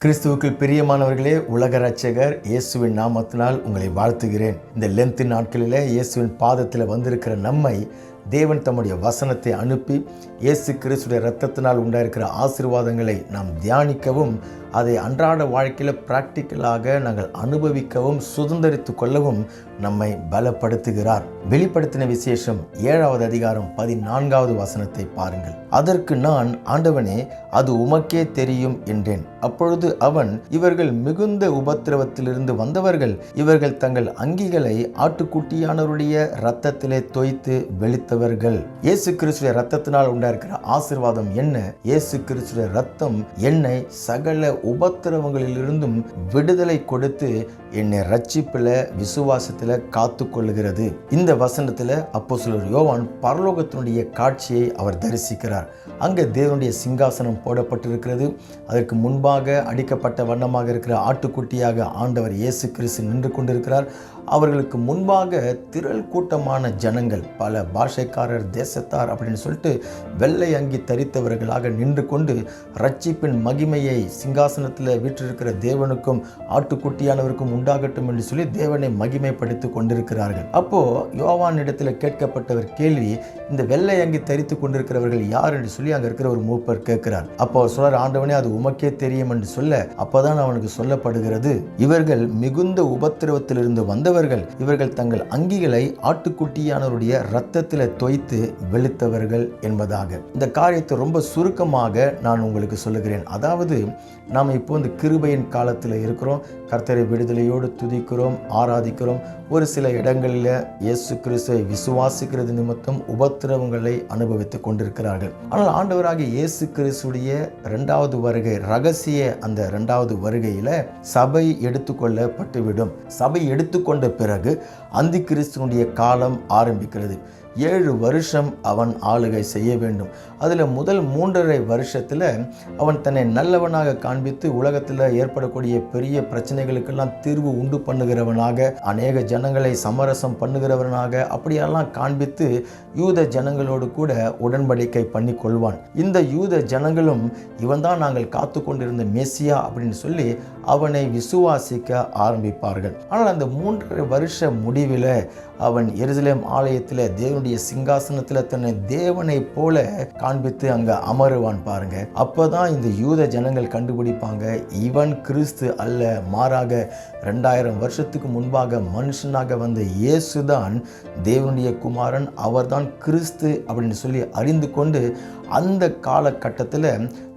கிறிஸ்துவுக்கு பிரியமானவர்களே உலக ரட்சகர் இயேசுவின் நாமத்தினால் உங்களை வாழ்த்துகிறேன். இந்த லென்த்து நாட்களில் இயேசுவின் பாதத்தில் வந்திருக்கிற நம்மை தேவன் தம்முடைய வசனத்தை அனுப்பி இயேசு கிறிஸ்துடைய ரத்தத்தினால் உண்டாயிருக்கிற ஆசீர்வாதங்களை நாம் தியானிக்கவும் அதை அன்றாட வாழ்க்கையில் ப்ராக்டிக்கலாக நாங்கள் அனுபவிக்கவும் சுதந்திரித்து கொள்ளவும் நம்மை பலப்படுத்துகிறார். வெளிப்படுத்தின விசேஷம் ஏழாவது அதிகாரம் பதினான்காவது வசனத்தை பாருங்கள். அதற்கு நான் ஆண்டவனே அது உமக்கே தெரியும் என்றேன். அப்பொழுது அவன் இவர்கள் மிகுந்த உபத்திரவத்திலிருந்து வந்தவர்கள் இவர்கள் தங்கள் அங்கிகளை ஆட்டுக்குட்டியானவருடைய ரத்தத்திலே தோய்த்து வெளுத்தவர்கள். இயேசு கிறிஸ்துடைய இரத்தத்தினால் உண்டாயிருக்கிற ஆசீர்வாதம் என்ன? இயேசு கிறிஸ்துடைய ரத்தம் என்னை சகல உபத்திரவங்களிலிருந்தும் விடுதலை கொடுத்து என்னை ரட்சிப்பில் விசுவாசத்தில் காத்து கொள்ளுகிறது இந்த வசனத்தில் அப்போ யோவான் பரலோகத்தினுடைய காட்சியை அவர் தரிசிக்கிறார். அங்கே தேவனுடைய சிங்காசனம் போடப்பட்டிருக்கிறது. அதற்கு முன்பாக அடிக்கப்பட்ட வண்ணமாக இருக்கிற ஆட்டுக்குட்டியாக ஆண்டவர் இயேசு கிறிஸ்து நின்று கொண்டிருக்கிறார். அவர்களுக்கு முன்பாக திரள் கூட்டமான ஜனங்கள் பல பாஷைக்காரர் தேசத்தார் அப்படின்னு சொல்லிட்டு வெள்ளை அங்கி தரித்தவர்களாக நின்று கொண்டு ரட்சிப்பின் மகிமையை சிங்காசனத்தில் வீற்றிருக்கிற தேவனுக்கும் ஆட்டுக்குட்டியானவருக்கும் உண்டாகட்டும் என்று சொல்லி தேவனை மகிமைப்படுத்தி கொண்டிருக்கிறார்கள். அப்போ யோவான் இடத்துல கேட்கப்பட்டவர் கேள்வி இந்த வெள்ளை அங்கி தரித்து கொண்டிருக்கிறவர்கள் யார் என்று சொல்லி அங்க இருக்கிற ஒரு மூப்பர் கேட்கிறார். அப்போ சொல்றார் ஆண்டவனே அது உமக்கே தெரியும் என்று சொல்ல அப்போதான் அவனுக்கு சொல்லப்படுகிறது இவர்கள் மிகுந்த உபத்திரவத்திலிருந்து வந்தவர் வந்தவர்கள் இவர்கள் தங்கள் அங்கிகளை ஆட்டுக்குட்டியானவருடைய ரத்தத்தில் தொய்த்து வெளுத்தவர்கள் என்பதாக. இந்த காரியத்தை ரொம்ப சுருக்கமாக நான் உங்களுக்கு சொல்லுகிறேன். அதாவது நாம் இப்போ இந்த கிருபையின் காலத்தில் இருக்கிறோம். கர்த்தரை விடுதலையோடு துதிக்கிறோம் ஆராதிக்கிறோம். ஒரு சில இடங்களில் இயேசு கிறிஸ்துவை விசுவாசிக்கிறது நிமித்தம் உபத்திரவங்களை அனுபவித்துக் கொண்டிருக்கிறார்கள். ஆனால் ஆண்டவராக இயேசு கிறிஸ்துடைய இரண்டாவது வருகை ரகசிய அந்த இரண்டாவது வருகையில் சபை எடுத்துக்கொள்ளப்பட்டுவிடும் சபை எடுத்துக்கொண்ட பிறகு அந்தி கிறிஸ்துவனுடைய காலம் ஆரம்பிக்கிறது. ஏழு வருஷம் அவன் ஆளுகை செய்ய வேண்டும். அதில் முதல் மூன்றரை வருஷத்தில் அவன் தன்னை நல்லவனாக காண்பித்து உலகத்தில் ஏற்படக்கூடிய பெரிய பிரச்சனைகளுக்கெல்லாம் தீர்வு உண்டு பண்ணுகிறவனாக அநேக ஜனங்களை சமரசம் பண்ணுகிறவனாக அப்படியெல்லாம் காண்பித்து யூத ஜனங்களோடு கூட உடன்படிக்கை பண்ணி கொள்வான். இந்த யூத ஜனங்களும் இவன் தான் நாங்கள் காத்து கொண்டிருந்த மெஸ்ஸியா அப்படின்னு சொல்லி அவனை விசுவாசிக்க ஆரம்பிப்பார்கள். ஆனால் அந்த மூன்றரை வருஷ முடிவில் அவன் எருசலேம் ஆலயத்தில் தேவனுடைய சிங்காசனத்தில் தன்னை தேவனை போல காண்பித்து அங்கே அமருவான் பாருங்க. அப்போதான் இந்த யூத ஜனங்கள் கண்டுபிடிப்பாங்க இவன் கிறிஸ்து அல்ல மாறாக ரெண்டாயிரம் வருஷத்துக்கு முன்பாக மனுஷனாக வந்த இயேசுதான் தேவனுடைய குமாரன் அவர்தான் கிறிஸ்து அப்படின்னு சொல்லி அறிந்து கொண்டு அந்த காலகட்டத்தில்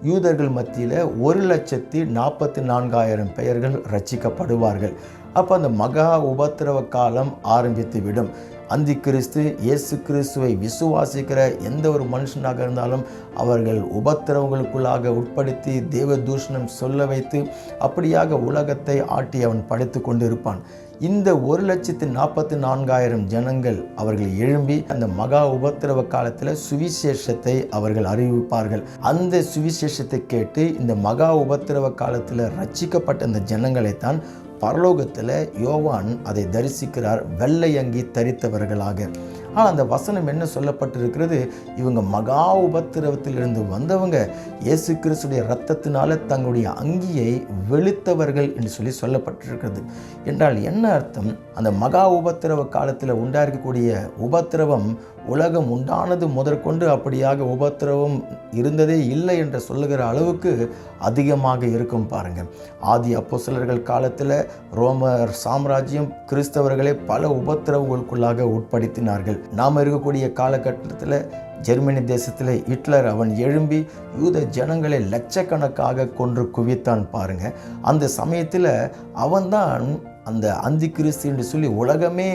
யூதர்கள் மத்தியில் ஒரு லட்சத்தி நாற்பத்தி நான்காயிரம் பெயர்கள் ரச்சிக்கப்படுவார்கள். அப்போ அந்த மகா உபத்திரவ காலம் ஆரம்பித்து விடும். அந்தி கிறிஸ்து இயேசு கிறிஸ்துவை விசுவாசிக்கிற எந்த ஒரு மனுஷனாக இருந்தாலும் அவர்கள் உபத்திரவங்களுக்குள்ளாக உட்படுத்தி தேவ தூஷணம் சொல்ல வைத்து அப்படியாக உலகத்தை ஆட்டி அவன் படைத்து கொண்டு இருப்பான் இந்த ஒரு லட்சத்து நாற்பத்தி நான்காயிரம் ஜனங்கள் அவர்கள் எழும்பி அந்த மகா உபத்திரவ காலத்தில் சுவிசேஷத்தை அவர்கள் அறிவிப்பார்கள். அந்த சுவிசேஷத்தை கேட்டு இந்த மகா உபத்திரவ காலத்தில் ரட்சிக்கப்பட்ட அந்த ஜனங்களைத்தான் பரலோகத்தில் யோவான் அதை தரிசிக்கிறார் வெள்ளை அங்கி தரித்தவர்களாக. ஆனால் அந்த வசனம் என்ன சொல்லப்பட்டிருக்கிறது? இவங்க மகா உபத்திரவத்திலிருந்து வந்தவங்க. இயேசு கிறிஸ்துடைய ரத்தத்தினால தங்களுடைய அங்கியை வெளுத்தவர்கள் என்று சொல்லி சொல்லப்பட்டிருக்கிறது. என்றால் என்ன அர்த்தம்? அந்த மகா உபத்திரவ காலத்தில் உண்டாயிருக்கக்கூடிய உபத்திரவம் உலகம் உண்டானது முதற்கொண்டு அப்படியாக உபத்திரவம் இருந்ததே இல்லை என்று சொல்லுகிற அளவுக்கு அதிகமாக இருக்கும் பாருங்க ஆதி அப்போசலர்கள் காலத்தில் ரோமர் சாம்ராஜ்யம் கிறிஸ்தவர்களை பல உபத்திரவங்களுக்குள்ளாக உட்படுத்தினார்கள். நாம் இருக்கக்கூடிய காலகட்டத்தில் ஜெர்மனி தேசத்தில் ஹிட்லர் அவன் எழும்பி யூத ஜனங்களை லட்சக்கணக்காக கொன்று குவித்தான் பாருங்க. அந்த சமயத்தில் அவன்தான் அந்த அந்தி கிறிஸ்து என்று சொல்லி உலகமே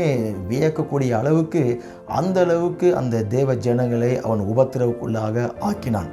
வியக்கக்கூடிய அளவுக்கு அந்த அளவுக்கு அந்த தேவ ஜனங்களை அவன் உபத்திரவுக்குள்ளாக ஆக்கினான்.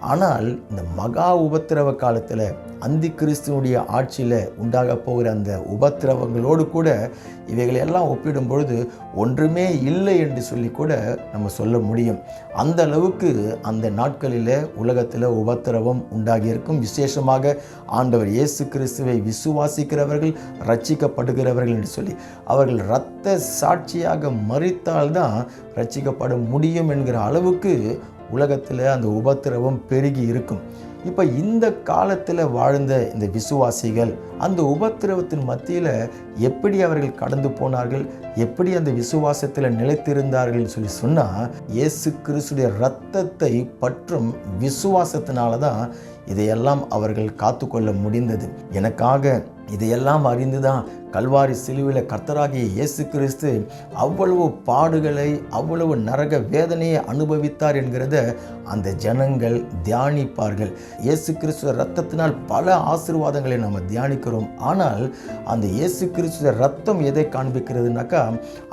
ஆனால் இந்த மகா உபத்திரவ காலத்தில் அந்தி கிறிஸ்துவனுடைய ஆட்சியில் உண்டாக போகிற அந்த உபத்திரவங்களோடு கூட இவைகளை எல்லாம் ஒப்பிடும் பொழுது ஒன்றுமே இல்லை என்று சொல்லி கூட நம்ம சொல்ல முடியும். அந்த அளவுக்கு அந்த நாட்களில் உலகத்தில் உபத்திரவம் உண்டாகியிருக்கும். விசேஷமாக ஆண்டவர் இயேசு கிறிஸ்துவை விசுவாசிக்கிறவர்கள் ரட்சிக்கப்படுகிறவர்கள் என்று சொல்லி அவர்கள் இரத்த சாட்சியாக மறித்தால்தான் ரட்சிக்கப்பட முடியும் என்கிற அளவுக்கு உலகத்தில் அந்த உபத்திரவம் பெருகி இருக்கும். இப்போ இந்த காலத்தில் வாழ்ந்த இந்த விசுவாசிகள் அந்த உபத்திரவத்தின் மத்தியில் எப்படி அவர்கள் கடந்து போனார்கள் எப்படி அந்த விசுவாசத்தில் நிலைத்திருந்தார்கள் சொல்லி சொன்னால் இயேசு கிறிஸ்துடைய இரத்தத்தை பற்றும் விசுவாசத்தினால தான் இதையெல்லாம் அவர்கள் காத்துக்கொள்ள முடிந்தது. எனக்காக இதையெல்லாம் அறிந்து தான் கல்வாரி சிலுவையில் கர்த்தராகிய இயேசு கிறிஸ்து அவ்வளவு பாடுகளை அவ்வளவு நரக வேதனையை அனுபவித்தார் என்கிறத அந்த ஜனங்கள் தியானிப்பார்கள். இயேசு கிறிஸ்துவ ரத்தத்தினால் பல ஆசீர்வாதங்களை நம்ம தியானிக்கிறோம். ஆனால் அந்த இயேசு கிறிஸ்துவ ரத்தம் எதை காண்பிக்கிறதுனாக்கா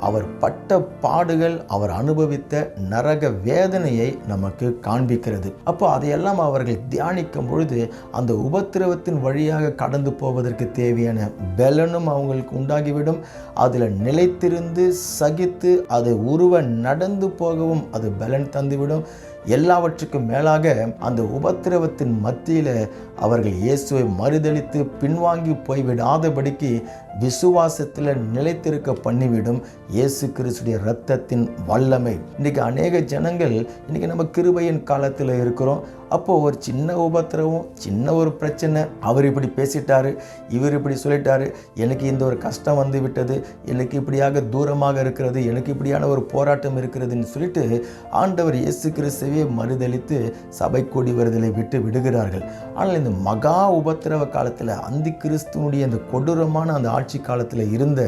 அவர் பட்ட பாடுகள் அவர் அனுபவித்த நரக வேதனையை நமக்கு காண்பிக்கிறது. அப்போ அதையெல்லாம் அவர்கள் தியானிக்கும் பொழுது அந்த உபத்திரவத்தின் வழியாக கடந்து போவதற்கு தேவையான பலனும் உங்களுக்கு உண்டாகிவிடும். அதில் நிலைத்திருந்து சகித்து அதை உருவ நடந்து போகவும் அது பலன் தந்துவிடும். எல்லாவற்றுக்கும் மேலாக அந்த உபத்திரவத்தின் மத்தியில் அவர்கள் இயேசுவை மறுதளித்து பின்வாங்கி போய்விடாதபடிக்கு விசுவாசத்தில் நிலைத்திருக்க பண்ணிவிடும் இயேசு கிறிஸ்துடைய இரத்தத்தின் வல்லமை. இன்றைக்கி அநேக ஜனங்கள் இன்றைக்கி நம்ம கிருபையின் காலத்தில் இருக்கிறோம். அப்போது ஒரு சின்ன உபத்திரவம் சின்ன ஒரு பிரச்சனை. அவர் இப்படி பேசிட்டாரு இவர் இப்படி சொல்லிட்டாரு எனக்கு இந்த ஒரு கஷ்டம் வந்து விட்டது எனக்கு இப்படியாக தூரமாக இருக்கிறது எனக்கு இப்படியான ஒரு போராட்டம் இருக்கிறதுன்னு சொல்லிட்டு ஆண்டவர் இயேசு கிறிஸ்துவே மறுதளித்து சபை கூடி வருதலை விட்டு விடுகிறார்கள். ஆனால் இந்த மகா உபத்திரவ காலத்தில் அந்தி கிறிஸ்துவனுடைய அந்த கொடூரமான அந்த ஆட்சி காலத்தில் இருந்த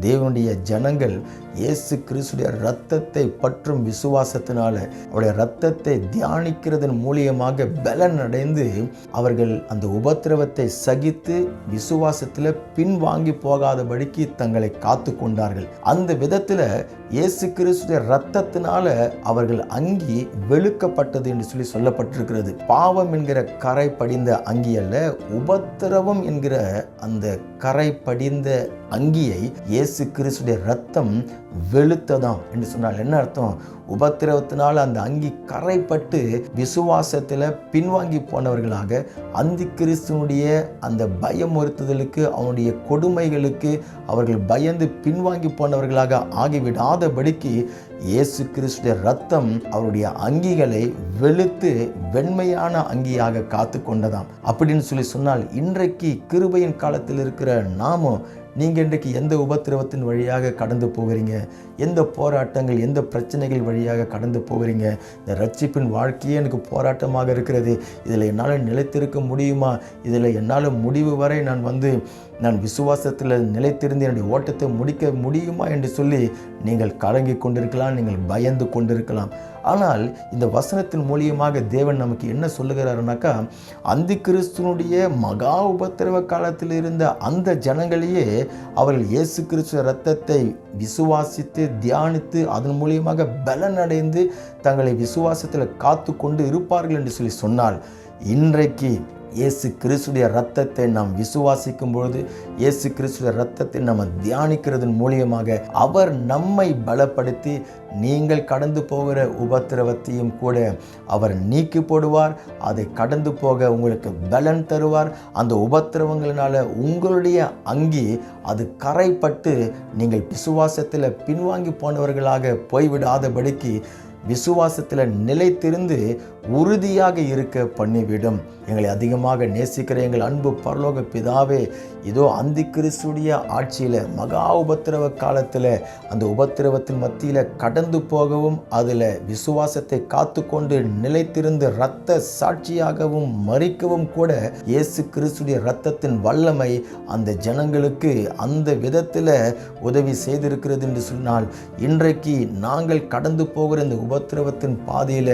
தேவனுடைய ஜனங்கள் இயேசு கிறிஸ்துடைய ரத்தத்தை பற்றும் விசுவாசத்தினால அவருடைய ரத்தத்தை தியானிக்கிறதன் மூலியமாக பலன் அடைந்து அவர்கள் அந்த உபத்திரவத்தை சகித்து விசுவாசத்தில் பின்வாங்கி போகாதபடிக்கு தங்களை காத்து கொண்டார்கள் அந்த விதத்தில் இயேசு கிறிஸ்துடைய ரத்தத்தினால அவர்கள் அங்கி வெளுக்கப்பட்டது என்று சொல்லி சொல்லப்பட்டிருக்கிறது. பாவம் என்கிற கரை படிந்த அங்கி அல்ல உபத்திரவம் என்கிற அந்த கரை படிந்த அங்கியை இயேசு கிறிஸ்துடைய ரத்தம் வெளுத்ததாம் என்று சொன்னால் என்ன அர்த்தம்? உபத்திரவத்தினால் அந்த அங்கி கரைப்பட்டு விசுவாசத்தில் பின்வாங்கி போனவர்களாக அந்தி கிறிஸ்துவனுடைய அந்த பயமுறுத்துதலுக்கு அவனுடைய கொடுமைகளுக்கு அவர்கள் பயந்து பின்வாங்கி போனவர்களாக ஆகிவிடாதபடிக்கு இயேசு கிறிஸ்துடைய ரத்தம் அவருடைய அங்கிகளை வெளுத்து வெண்மையான அங்கியாக காத்து கொண்டதாம் அப்படின்னு சொல்லி சொன்னால் இன்றைக்கு கிருபையின் காலத்தில் இருக்கிற நாமும் நீங்கள் இன்றைக்கு எந்த உபத்திரவத்தின் வழியாக கடந்து போகிறீங்க? எந்த போராட்டங்கள் எந்த பிரச்சனைகள் வழியாக கடந்து போகிறீங்க? இந்த ரட்சிப்பின் வாழ்க்கையே எனக்கு போராட்டமாக இருக்கிறது. இதில் என்னால் நிலைத்திருக்க முடியுமா? இதில் என்னால் முடிவு வரை நான் வந்து நான் விசுவாசத்தில் நிலைத்திருந்து என்னுடைய ஓட்டத்தை முடிக்க முடியுமா என்று சொல்லி நீங்கள் கலங்கி கொண்டிருக்கலாம் நீங்கள் பயந்து கொண்டிருக்கலாம். ஆனால் இந்த வசனத்தின் மூலியமாக தேவன் நமக்கு என்ன சொல்லுகிறாருனாக்கா அந்த கிறிஸ்துவனுடைய மகா உபத்திரவ காலத்தில் இருந்த அந்த ஜனங்களையே அவர்கள் இயேசு கிறிஸ்துவ ரத்தத்தை விசுவாசித்து தியானித்து அதன் மூலியமாக பலன் அடைந்து தங்களை விசுவாசத்தில் காத்து கொண்டு இருப்பார்கள் என்று சொல்லி சொன்னால் இன்றைக்கு இயேசு கிறிஸ்துடைய ரத்தத்தை நாம் விசுவாசிக்கும் பொழுது இயேசு கிறிஸ்துடைய ரத்தத்தை நம்ம தியானிக்கிறதன் மூலியமாக அவர் நம்மை பலப்படுத்தி நீங்கள் கடந்து போகிற உபத்திரவத்தையும் கூட அவர் நீக்கி போடுவார். அதை கடந்து போக உங்களுக்கு பலன் தருவார். அந்த உபத்திரவங்களினால உங்களுடைய அங்கி அது கரைப்பட்டு நீங்கள் விசுவாசத்தில் பின்வாங்கி போனவர்களாக போய்விடாதபடிக்கு விசுவாசத்தில் நிலைத்திருந்து உறுதியாக இருக்க பண்ணிவிடும். எங்களை அதிகமாக நேசிக்கிற எங்கள் அன்பு பரலோக பிதாவே இதோ அந்தி கிறிஸ்துடைய ஆட்சியில் மகா உபத்திரவ காலத்தில் அந்த உபத்திரவத்தின் மத்தியில் கடந்து போகவும் அதில் விசுவாசத்தை காத்து கொண்டு நிலைத்திருந்து இரத்த சாட்சியாகவும் மறிக்கவும் கூட இயேசு கிறிஸ்துடைய இரத்தத்தின் வல்லமை அந்த ஜனங்களுக்கு அந்த விதத்தில் உதவி செய்திருக்கிறது என்று சொன்னால் இன்றைக்கு நாங்கள் கடந்து போகிற இந்த உப உபத்திரவத்தின் பாதையில்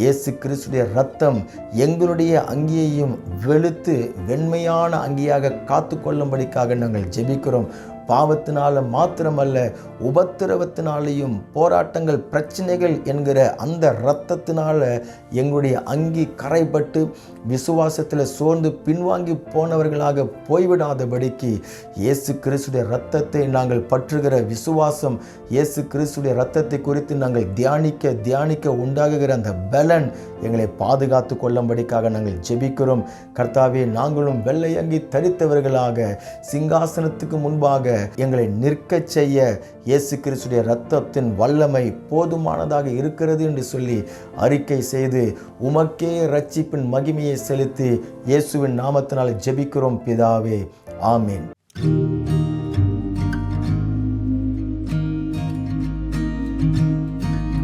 இயேசு கிறிஸ்துடைய ரத்தம் எங்களுடைய அங்கியையும் வெளுத்து வெண்மையான அங்கியாக காத்து கொள்ளும்படிக்காக நாங்கள் ஜெபிக்கிறோம். பாவத்தினால மாத்திரமல்ல உபத்திரவத்தினாலேயும் போராட்டங்கள் பிரச்சனைகள் என்கிற அந்த இரத்தத்தினால எங்களுடைய அங்கி கரைப்பட்டு விசுவாசத்தில் சோர்ந்து பின்வாங்கி போனவர்களாக போய்விடாதபடிக்கு இயேசு கிறிஸ்துடைய இரத்தத்தை நாங்கள் பற்றுகிற விசுவாசம் இயேசு கிறிஸ்துடைய இரத்தத்தை குறித்து நாங்கள் தியானிக்க தியானிக்க உண்டாகுகிற அந்த பலன் எங்களை பாதுகாத்து கொள்ளும்படிக்காக நாங்கள் ஜெபிக்கிறோம். கர்த்தாவே நாங்களும் வெள்ளை அங்கி தரித்தவர்களாக சிங்காசனத்துக்கு முன்பாக எங்களை நிற்கச் செய்ய இயேசு கிறிஸ்துடைய இரத்தத்தின் வல்லமை போதுமானதாக இருக்கிறது என்று சொல்லி அறிக்கை செய்து உமக்கே ரட்சிப்பின் மகிமையை செலுத்தி இயேசுவின் நாமத்தினால் ஜெபிக்கிறோம் பிதாவே. ஆமீன்.